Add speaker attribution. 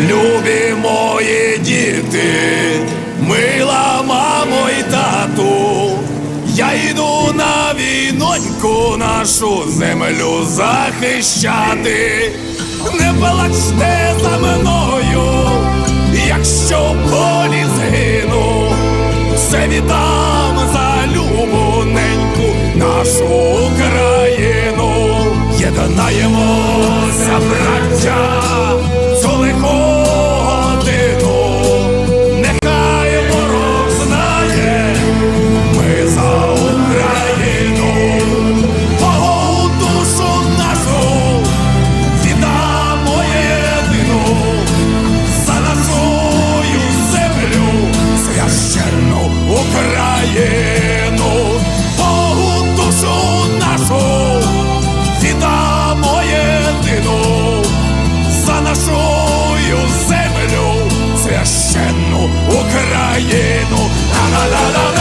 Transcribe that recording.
Speaker 1: Любі мої діти, мила мамо і тату, я йду на війноньку нашу землю захищати. Не плачте за мною, якщо в полі згину, все віддам за любоненьку нашу Україну. Єднаємося, браття, Україну, Богу душу нашу віддамо єдину за нашу землю, священну Україну. Ла-ла-ла-ла-ла.